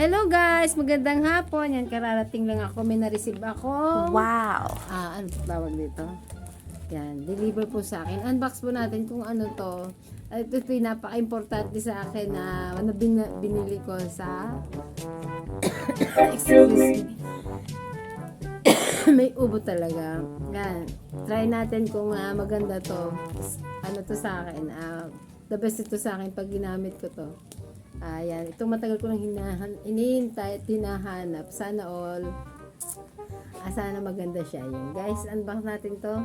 Hello guys! Magandang hapon. Yan, kararating lang ako. May na-receive ako. Wow! Ah, ano po tawag dito? Yan, deliver po sa akin. Unbox po natin kung ano to. Ito po yung napaka-importante sa akin na ano bin, binili ko sa... Excuse me. May ubo talaga. Yan. Try natin kung ah, maganda to. Ano to sa akin. Ah, the best ito sa akin pag ginamit ko to. Ayan. Ito matagal ko nang hinahan, inihintay at hinahanap. Sana all. Ah, sana maganda siya yun. Guys, unbox natin to.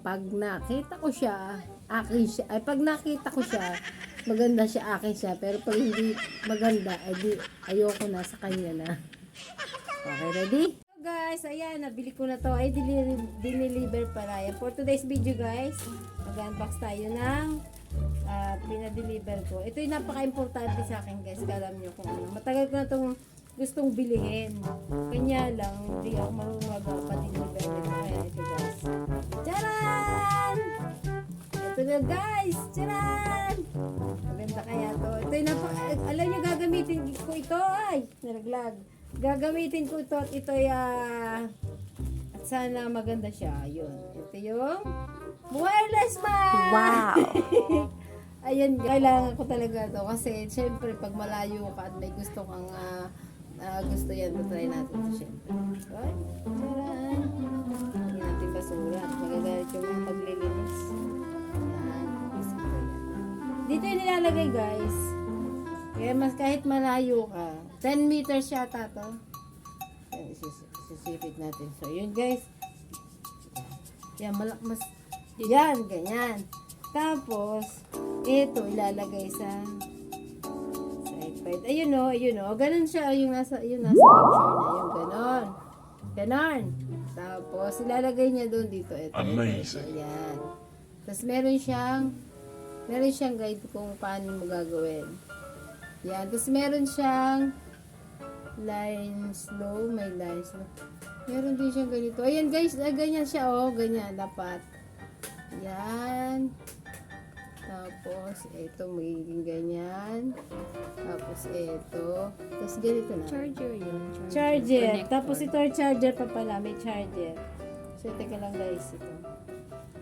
Pag nakita ko siya, akin siya. Ay, pag nakita ko siya, maganda siya, akin siya. Pero pag hindi maganda, edi ayoko na sa kanya na. Okay, ready? So guys, ayan, nabili ko na to. Ay, dineliver pala. Yan. For today's video guys, mag-unbox tayo ng at pinadeliver ko. Ito yung napaka-importante sa akin guys. Alam nyo kung ano. Matagal ko na itong gustong bilihin. Kanya lang, hindi ako marunong magpa-deliver nito. Kaya ito guys. Charan! Ito na guys! Charan! Maganda kaya to. Ito yung napaka... Alam nyo, gagamitin ko ito. Ay! Naraglag. Gagamitin ko ito at ito ay ah, at sana maganda siya. Yun. Ito yung wireless mic! Wow! Ayan, kailangan ko talaga to kasi syempre pag malayo ka at may gusto kang ah, ah, gusto yan, try natin to syempre. Ay, taran! Hindi natin basura at magagalit yung mga maglilinis. Yan, gusto ko yan. Dito yung nilalagay guys. Kaya mas kahit malayo ka, 10 meters yata to. Yan, isis- isisipit natin. So yun guys, yan, malak mas... Yan, ganyan. Tapos, ito ilalagay sa side part. Ayun o, ayun o. Ganun siya, yung nasa, yung nasa picture na yung ganon. Ganon. Tapos, ilalagay niya doon dito. Ito, Amazing. Ito, yan. Tapos, meron siyang, meron siyang guide kung paano mo gagawin. Yan. Tapos, meron siyang line slow, may line slow. Meron din siyang ganito. Ayan guys, ah, ganyan siya oh, ganyan dapat. Yan. Tapos, ito magiging ganyan. Tapos, ito. Tapos, ganito na. Charger yun. Charger. Tapos, ito ang charger pa pala. May charger. So, teka lang guys. Ito.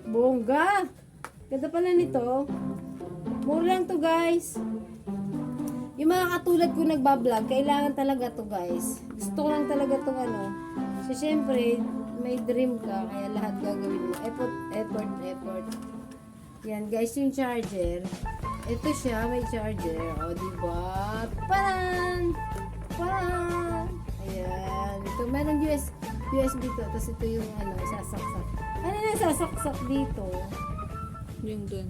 Bongga! Ganda pala nito. Mura lang to guys. Yung mga katulad ko nagbablog, kailangan talaga to guys. Gusto ko lang talaga to ano. So, syempre, may dream ka, kaya lahat gagawin mo. Effort, effort, effort. Yan guys, yung charger. Ito siya, may charger. O, diba? Paran! Paran! Ayan. Ito, meron US, USB to. Tapos ito yung ano, sasaksak. Ano na sasaksak dito? Yung dun.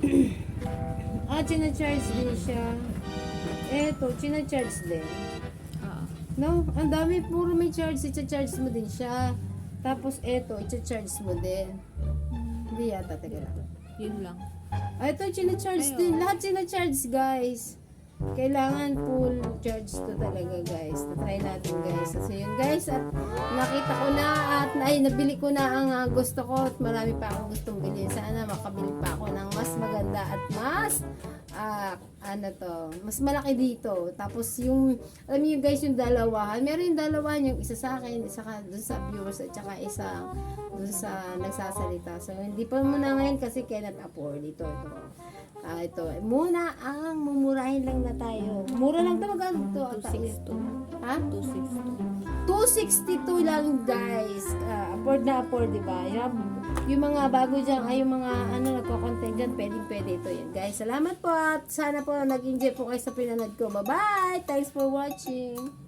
Ah, charge din siya. Eto, charge din. Ah. No, ang dami puro may charge. I-charge mo din siya. Tapos eto, i-charge mo din. Hindi yata, teka lang. Yun lang. Ah, ito, charge din. Lahat charge guys. Kailangan full charge to talaga, guys. Try natin, guys. So, yun, guys. At nakita ko na at ay, nabili ko na ang ah, gusto ko at marami pa akong gustong bilhin. Sana makabili pa ako ng mas maganda at mas ah, ano to, mas malaki dito. Tapos yung, alam niyo guys, yung dalawahan. Meron yung dalawahan, yung isa sa akin, isa ka dun sa viewers, at saka isa dun sa nagsasalita. So, hindi pa muna ngayon kasi cannot afford ito. ito. Ah, ito. Muna ang mumurahin lang na tayo. Mura lang to magkano to? ata? 262. Ha? 262. 262 lang guys. Ah, afford na afford, di ba? Yung, yung mga bago dyan, ay yung mga ano, nagko-content dyan, pwedeng pwede ito yan. Guys, salamat po at sana po nag-enjoy po kayo sa pinanood ko. Bye-bye! Thanks for watching!